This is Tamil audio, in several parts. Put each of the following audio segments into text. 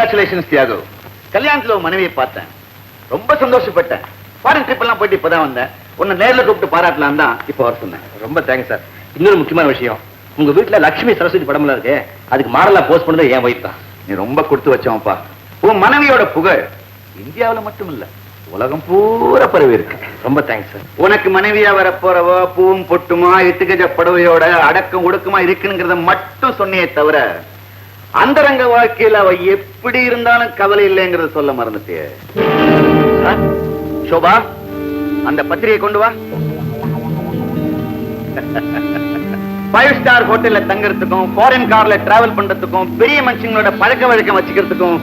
கங்க்ராச்சுலேஷன்ஸ் தியாகு. கல்யாணத்துல மனைவியை பார்த்தேன். ரொம்ப சந்தோஷப்பட்டேன். ஃபாரின் ட்ரிப் எல்லாம் போயிட்டு இப்பதான் வந்தேன். உன்னை நேர்ல கூப்பிட்டு பாராட்டலாம் தான் இப்போ வர சொன்னேன். ரொம்ப தேங்க்ஸ் சார் இன்னொரு முக்கியமான விஷயம். உங்க வீட்டுல லட்சுமி சரஸ்வதி படம்லாம் இருக்கு அதுக்கு மாடலா போஸ்ட் பண்ணது என் ஒய்ஃப் தான். நீ ரொம்ப கொடுத்து வச்சவன்ப்பா. உன் மனைவியோட புகழ் இந்தியாவுல மட்டும் இல்ல உலகம் பூரா பரவி இருக்கு. ரொம்ப தேங்க்ஸ் சார் உனக்கு மனைவியா வரப்போறவோ பூவும் பொட்டுமா இட்டுக்கஜ படவையோட அடக்கம் ஒடுக்கமா இருக்குங்கிறத மட்டும் சொன்னியே தவிர அந்தரங்க வாழ்க்கையில அவ எப்படி இருந்தாலும் கவலை இல்லைங்கிறத சொல்ல மறந்துட்டே சோபா அந்த பத்திரிகை கொண்டு வா. ஃபைவ் ஸ்டார் ஹோட்டல்ல தங்கறதுக்கும் ஃபாரின் கார்ல டிராவல் பண்றதுக்கும் பெரிய மனுஷங்களோட பழக்க வழக்கம் வச்சுக்கிறதுக்கும்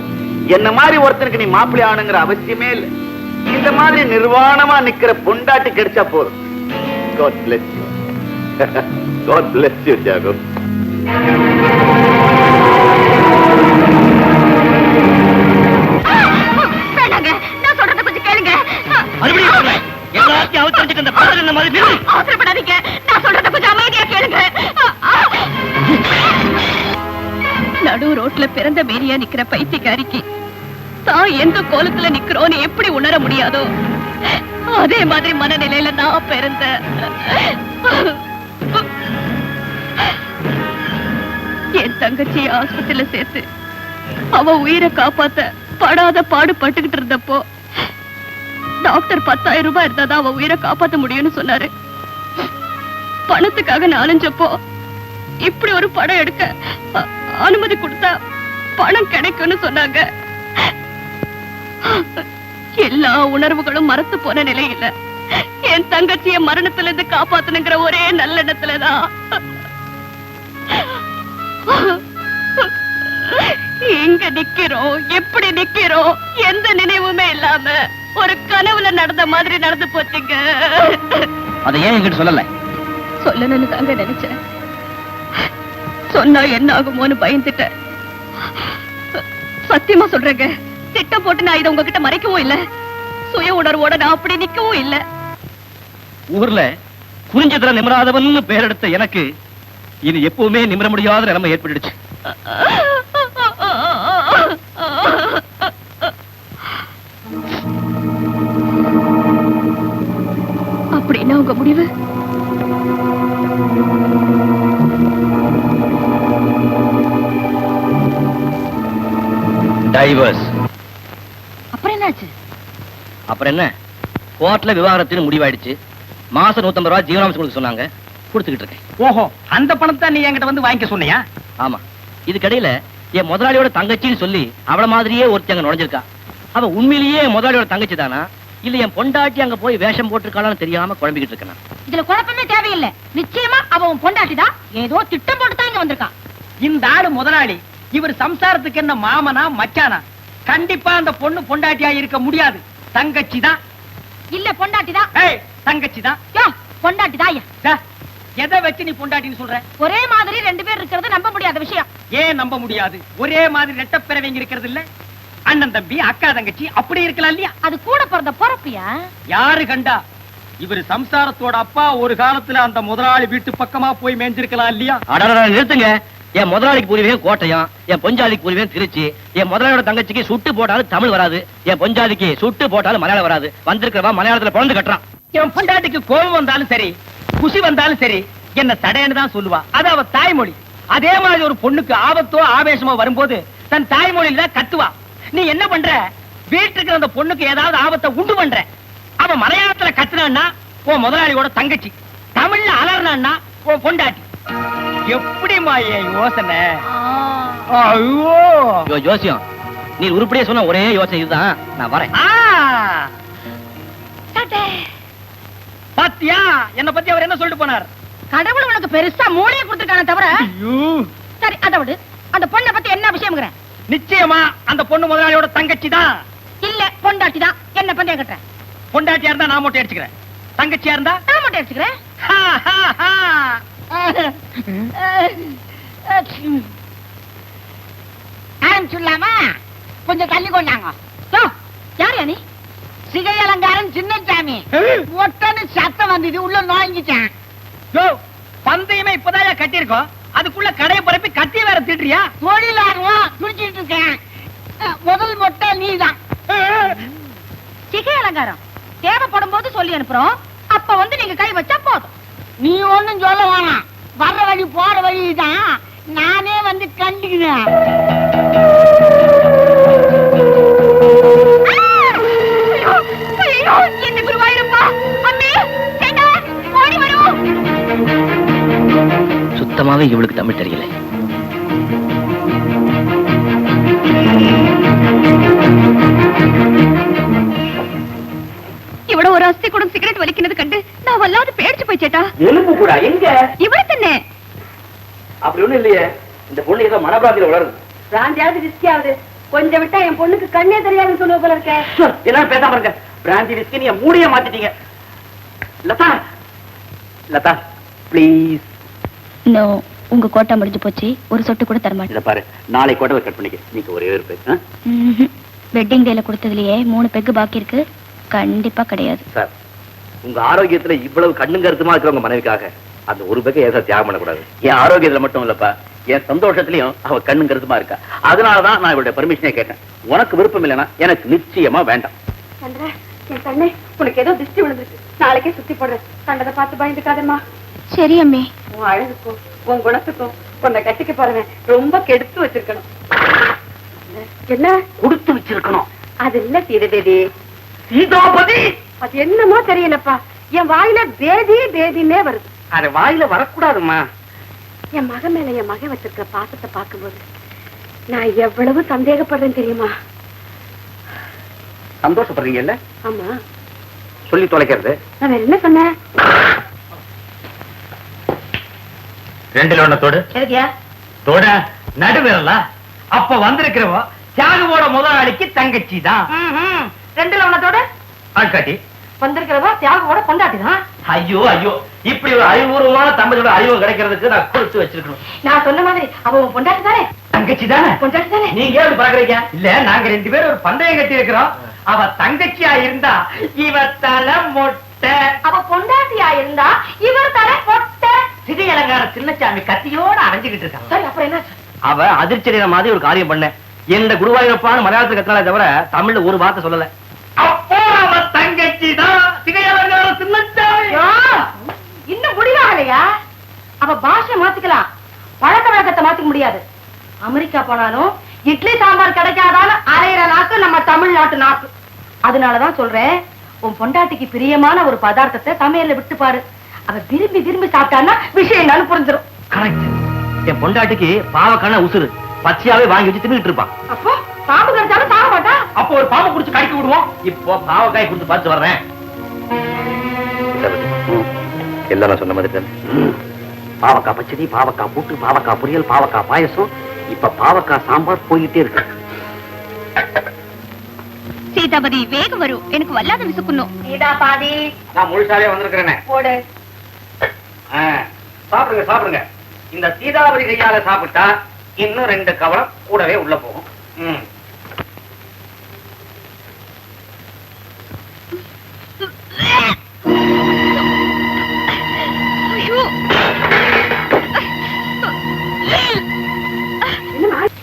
என்ன மாதிரி ஒருத்தருக்கு நீ மாப்பிள்ளை ஆனுங்கிற அவசியமே இல்லை. இந்த மாதிரி நிர்வாணமா நிக்கிற பொண்டாட்டி கிடைச்சா போதும். God bless you. God bless you, Jacob. வந்துட்டு இந்த படம் இந்த மாதிரி அவசரப்படாதீங்க. நான் சொல்றத கொஞ்சம் அமைதியா கேளுங்க. நடு ரோட்ல பிறந்த மேரியா நிக்கிற பைத்தியக்காரிக்கு தான் எந்த கோலத்துல நிக்கிறோன்னு எப்படி உணர முடியாதோ அதே மாதிரி மனநிலையில நான் பிறந்த என் தங்கச்சி ஆஸ்பத்திரியில சேர்த்து அவ உயிரை காப்பாத்த படாத பாடுபட்டுக்கிட்டு இருந்தப்போ டாக்டர் பத்தாயிரம் ரூபாய் இருந்தாதான் அவ உயிரை காப்பாத்த முடியும்னு சொன்னாரு. பணத்துக்காக நான் அலைஞ்சப்போ இப்படி ஒரு படம் எடுக்க அனுமதி கொடுத்தா பணம் கிடைக்கும்னு சொன்னாங்க. எல்லா உணர்வுகளும் மறத்து போன நிலையில என் தங்கச்சிய மரணத்துல இருந்து காப்பாத்தணுங்கிற ஒரே நல்லெண்ணத்துலதான் எங்க நிக்கிறோம் எப்படி நிக்கிறோம் எந்த நினைவுமே இல்லாம. ஒரு கனவுல நடந்த மாதிரி நடந்து போச்சுங்க. அதை ஏன் என்கிட்ட சொல்லல? சொல்லணும்னு தாங்க நினைச்சேன். சொன்னா என்ன ஆகுமோன்னு பயந்துட்டேன். சத்தியமா சொல்றேங்க திட்டம் போட்டு நான் இதை உங்ககிட்ட மறைக்கவும் இல்ல. சுய உணர்வோட நான் அப்படி நிக்கவும் இல்ல. ஊர்ல குறிஞ்சதுல நிமிராதவன் பேர் எடுத்த எனக்கு இனி எப்பவுமே நிமிர முடியாத நிலைமை ஏற்பட்டுடுச்சு. அப்படின்னா உங்க முடிவு? டைவர்ஸ் அப்புறம் என்னாச்சு? அப்புறம் என்ன? கோர்ட்ல விவாகரத்துன்னு முடிவாயிடுச்சு. மாசம் நூத்தம்பது ரூபாய் ஜீவனாம்சம் கொடுக்க சொன்னாங்க. கொடுத்துக்கிட்டு இருக்கேன். ஓஹோ அந்த பணத்தை நீ என்கிட்ட வந்து வாங்கிக்க சொன்னியா? ஆமா. இதுக்கடையில என் முதலாளியோட தங்கச்சின்னு சொல்லி அவள மாதிரியே ஒருத்தி அங்க நுழைஞ்சிருக்கா. அவ உண்மையிலேயே என் முதலாளியோட தங்கச்சி தானா இல்ல என் பொண்டாட்டி அங்க போய் வேஷம் போட்டிருக்காளான்னு தெரியாம குழம்பிக்கிட்டு இருக்கேன். இதுல குழப்பமே தேவையில்லை. நிச்சயமா அவன் பொண்டாட்டிதான் ஏதோ திட்டம் போட்டு தான் இங்க வந்திருக்கான். இந்த ஆளு முதலாளி. இவர் சம்சாரத்துக்கு என்ன மாமனா மச்சானா? கண்டிப்பா அந்த பொண்ணு பொண்டாட்டியா இருக்க முடியாது. தங்கச்சி தான் இல்ல பொண்டாட்டிதான் ஏய் தங்கச்சி தான் யோ, பொண்டாட்டிதான் எதை வச்சு நீ பொண்டாட்டின்னு சொல்ற? ஒரே மாதிரி ரெண்டு பேர் இருக்கிறது நம்ப முடியாத விஷயம். ஏன் நம்ப முடியாது? ஒரே மாதிரி ரெட்டப்பிறவைங்க இருக்கிறது இல்ல? அண்ணன் தம்பி அக்கா தங்கச்சி அப்படி இருக்கலாம் இல்லையா? அது கூட பிறந்த பொறப்பியா? யாரு கண்டா? இவர் சம்சாரத்தோட அப்பா ஒரு காலத்துல அந்த முதலாளி வீட்டு பக்கமா போய் மேய்ஞ்சிருக்கலாம் இல்லையா? அடடடா, நிறுத்துங்க. என் முதலாளிக்கு புரிவேன் கோட்டயம் என் பொஞ்சாதிக்கு புரிவேன் திருச்சி என் முதலாளியோட தங்கச்சிக்கு சுட்டு போட்டாலும் தமிழ் வராது என் பொஞ்சாதிக்கு சுட்டு போட்டாலும் மலையாளம் வராது. வந்திருக்கிறவா மலையாளத்துல பிறந்து கட்டுறான். என் பொண்டாட்டிக்கு கோபம் வந்தாலும் சரி குஷி வந்தாலும் சரி என்ன தடையன்னு தான் சொல்லுவா. அது அவ தாய்மொழி. அதே மாதிரி ஒரு பொண்ணுக்கு ஆபத்தோ ஆவேசமோ வரும்போது தன் தாய்மொழியில தான் கத்துவா. நீ என்ன பண்ற? வீட்டுக்கு அந்த பொண்ணுக்கு ஏதாவது ஆபத்தை உண்டு பண்ற? அவ மலையாளத்துல கத்துனான்னா உன் முதலாளியோட தங்கச்சி. தமிழ்ல அலர்னான்னா உன் பொண்டாட்டி. எப்படிமா என் யோசனை? ஜோசியம். நீ உருப்படியே சொன்ன ஒரே யோசனை இதுதான். நான் வரேன். ஆ. பாத்தியா? என்ன பத்தி அவர் என்ன சொல்லிட்டு போனார்? கடவுள் உனக்கு பெருசா மூளையை கொடுத்துருக்கானே தவிர ஐயோ. சரி அதை விடு. அந்த பொண்ணை பத்தி என்ன விஷயம்ங்கிற நிச்சயமா அந்த பொண்ணு முதலாளியோட தங்கச்சி தான் இல்ல பொண்டாட்டி தான் என்ன பந்தயம் கட்டுறேன் பொண்டாட்டியா இருந்தா நான் மொட்டை அடிச்சுக்கிறேன். தங்கச்சியா இருந்தா? நான் மட்டும் ஹா. ஆரம்பிச்சுடலாமா கொஞ்சம் தள்ளி கொண்டாங்க. யார் நீ சிகை அலங்காரம் சின்னசாமி ஒட்டன்னு சத்தம் வந்தது உள்ள யோ, பந்தயமே இப்பதான் கட்டியிருக்கோம்? அதுக்குள்ள கடையை பரப்பி கத்தி வேற திட்டுறியா? தொழில் ஆர்வம் துடிச்சிட்டு இருக்கேன். முதல் மொட்டை நீதான். சிகை அலங்காரம். தேவைப்படும் போது சொல்லி அனுப்புறோம். அப்ப வந்து நீங்க கை வச்சா போதும். நீ ஒண்ணும் சொல்ல வேணாம். வர்ற வழி போற வழிதான். நானே வந்து கண்டுக்கிறேன். சுத்தமாவே இவளுக்கு தமிழ் தெரியல. இவ்வளவு ஒரு அஸ்தி கூட சிகரெட் வலிக்கிறது கண்டு நான் வல்லாது பேடிச்சு போய் சேட்டா. எலும்பு கூட எங்க? இவரு தானே? அப்படி ஒண்ணும் இல்லையே. இந்த பொண்ணு ஏதோ மனபிராந்தியில வளருது. பிராந்தியாவது ரிஸ்கியாவது கொஞ்சம் விட்டா என் பொண்ணுக்கு கண்ணே தெரியாதுன்னு சொல்லுவ போல இருக்க. எல்லாரும் பேசாம இருங்க. பிராந்தி விஸ்கி நீங்க மூடிய மாத்திட்டீங்க. லதா. லதா ப்ளீஸ் நோ உங்க கோட்டா முடிஞ்சு போச்சு. ஒரு சொட்டு கூட தரமாட்டேன். இத பாரு நாளை கூட கட் பண்ணிக்க. நீங்க ஒரே ஒரு? வெட்டிங் டேல கொடுத்ததுலயே மூணு பெக்கு பாக்கி இருக்கு. கண்டிப்பா கிடையாது. சார் உங்க ஆரோக்கியத்துல இவ்வளவு கண்ணும் கருத்துமா இருக்கிறவங்க மனைவிக்காக அந்த ஒரு பக்கம் ஏன் சார் தியாகம் பண்ணக்கூடாது? என் ஆரோக்கியத்துல மட்டும் இல்லப்பா. என் சந்தோஷத்திலயும் அவ கண்ணும் கருத்துமா இருக்கா? அதனாலதான் நான் இவருடைய பர்மிஷனே கேட்டேன். உனக்கு விருப்பம் இல்லைன்னா எனக்கு நிச்சயமா வேண்டாம். சந்திரா என் கண்ணே உனக்கு ஏதோ திருஷ்டி விழுந்துருக்கு. நாளைக்கே சுத்தி போடுறேன். கண்டதை பார்த்து பயந்துக்காதம்மா. சரி அம்மி. உன் அழகுக்கும் உன் குணத்துக்கும் உன்னை கட்டிக்க பாருங்க. ரொம்ப கெடுத்து வச்சிருக்கணும். என்ன? கொடுத்து வச்சிருக்கணும். அது இல்ல சீதபேதி சீதாபதி! அது என்னமோ தெரியலப்பா. என் வாயில பேதி பேதின்னே வருது. அது வாயில வரக்கூடாதுமா என் மகன் மேல என் மகன் வச்சிருக்கிற பாசத்தை பார்க்கும்போது நான் எவ்வளவு சந்தேகப்படுறேன் தெரியுமா? சந்தோஷப்படுறீங்கல்ல? ஆமா. சொல்லி தொலைக்கிறது. நான் என்ன சொன்னேன்? ரெண்டுல ஒண்ண தொடு. தொட. நடுவிரலா அப்ப வந்திருக்கிறவோ தியாகுவோட முதலாளிக்கு தங்கச்சி தான். ரெண்டுல உனத்தோட ஆட்காட்டி வந்திருக்கிறவா தியாகோட கொண்டாட்டி தான். ஐயோ ஐயோ. இப்படி ஒரு அறிவுபூர்வமான தம்பதியோட அறிவு கிடைக்கிறதுக்கு நான் கொடுத்து வச்சிருக்கணும். நான் சொன்ன மாதிரி அவ பொண்டாட்டி தானே? தங்கச்சி தானே? பொண்டாட்டி தானே? நீங்க ஏன் பாக்குறீங்க இல்ல நாங்க ரெண்டு பேரும் ஒரு பந்தயம் கட்டி இருக்கிறோம் அவ தங்கச்சியா இருந்தா இவ தலை மொட்டை. அவ பொண்டாட்டியா சின்னச்சாமி கத்தியோட அடைஞ்சுக்கிட்டு இருக்காங்க சரி அப்புறம் என்ன அவ அதிர்ச்சியடைகிற மாதிரி ஒரு காரியம் பண்ண. எந்த குருவாயூரப்பான்னு மலையாளத்துக்கு கத்துனாலே தவிர தமிழ்ல ஒரு வார்த்தை சொல்லல. அப்போ அவ தங்கச்சி தான் சின்னச்சாமி. இன்னும் முடிவாகலையா அவ பாஷை மாத்திக்கலாம். பழக்க வழக்கத்தை மாத்திக்க முடியாது. அமெரிக்கா போனாலும் இட்லி சாம்பார் கிடைக்காதான்னு அரையிற நாக்கு நம்ம தமிழ்நாட்டு நாக்கு. அதனாலதான் சொல்றேன் உன் பொண்டாட்டிக்கு பிரியமான ஒரு பதார்த்தத்தை சமையல்ல விட்டு பாரு அவ விரும்பி விரும்பி சாப்பிட்டான்னா விஷயம் என்னன்னு புரிஞ்சிடும் கரெக்ட் என் பொண்டாட்டிக்கு பாவக்கான உசுறு. பச்சையாவே வாங்கி வச்சு தின்னுட்டு இருப்பான் அப்போ பாம்பு கடிச்சாலும் சாக மாட்டா? அப்போ ஒரு பாம்பு குடிச்சு கடிக்க விடுவோம். இப்போ பாவக்காய் கொடுத்து பார்த்து வர்றேன். எல்லாம் நான் சொன்ன மாதிரி தானே? பாவக்காய் பச்சடி பாவக்காய் கூட்டு பாவக்காய் பொரியல் பாவக்காய் பாயசம். இப்ப பாவக்காய் சாம்பார் போயிட்டே இருக்கு. சீதாபதி வேகம் வரும். எனக்கு வல்லாத விசுக்கணும் சீதா பாதி நான் முழுசாவே வந்திருக்கிறேனே. சாப்பிடுங்க சாப்பிடுங்க. இந்த சீதாபதி கையால சாப்பிட்டா இன்னும் ரெண்டு கவலம் கூடவே உள்ள போகும். ம்.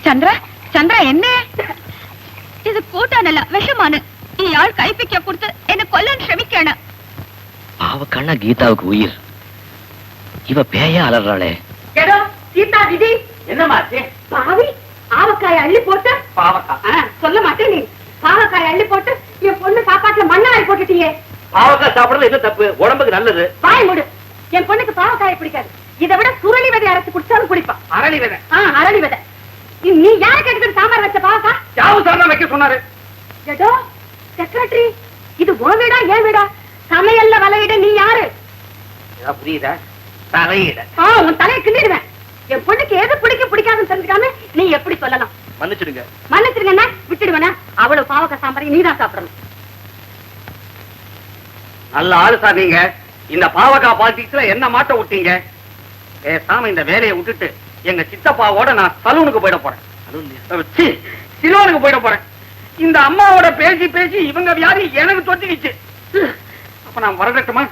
சந்திரா சந்திரா என்ன? இது கூட்டானல்ல விஷமானு. இயாள் கைப்பிக்க கொடுத்து என்ன கொல்லன்னு சிரமிக்கணும் அவ கீதாவுக்கு உயிர். இவ பேயா அலறாளே. എടോ சீதா விதி. என்னம்மா ஆச்சு? பாவி ஆவக்காய அள்ளி போட்டு. பாவக்காய் சொல்ல மாட்டேன் நீ. பாவக்காய அள்ளி போட்டு என் பொண்ணு சாப்பாட்டுல மண்ணாய் போட்டுட்டீங்க பாவக்காய் சாப்பிடுறது என்ன தப்பு? உடம்புக்கு நல்லது. வாய் மூடு. என் பொண்ணுக்கு பாவக்காய பிடிக்காது. இதை விட சுருளி விதை அரைச்சு குடிச்சாலும் குடிப்பா அரளி விதை. ஆ அரளி விதை. நீ- நீ யாரை கேட்டு சாம்பார் வச்ச பாவக்கா? யாவு சார் தான் வைக்க சொன்னாரு. ஏதோ செக்ரட்டரி இது உன் வீடா ஏன் வீடா? சமையல்ல வலையிட நீ யாரு? புரியுதா? தலையிட. ஆ உன் தலையை கிண்டிடுவேன். என் பொண்ணுக்கு எது பிடிக்கும் பிடிக்காதுன்னு தெரிஞ்சுக்காம நீ எப்படி சொல்லலாம் மன்னிச்சிடுங்க. மன்னிச்சிருங்கன்னா விட்டுடுவேனா? அவ்வளவு பாவக்காய் சாம்பாரையும் நீதான் சாப்பிடணும். நல்ல ஆளு சார் நீங்க. இந்த பாவக்காய் பாலிடிக்ஸ்ல என்ன மாட்ட விட்டீங்க பேசாம இந்த வேலையை விட்டுட்டு எங்க சித்தப்பாவோட நான் சலூனுக்கு போயிட போறேன். சிலோனுக்கு போயிட போறேன். இந்த அம்மாவோட பேசி பேசி இவங்க வியாதி எனக்கு தொத்திக்கிச்சு. அப்ப நான் வரட்டுமா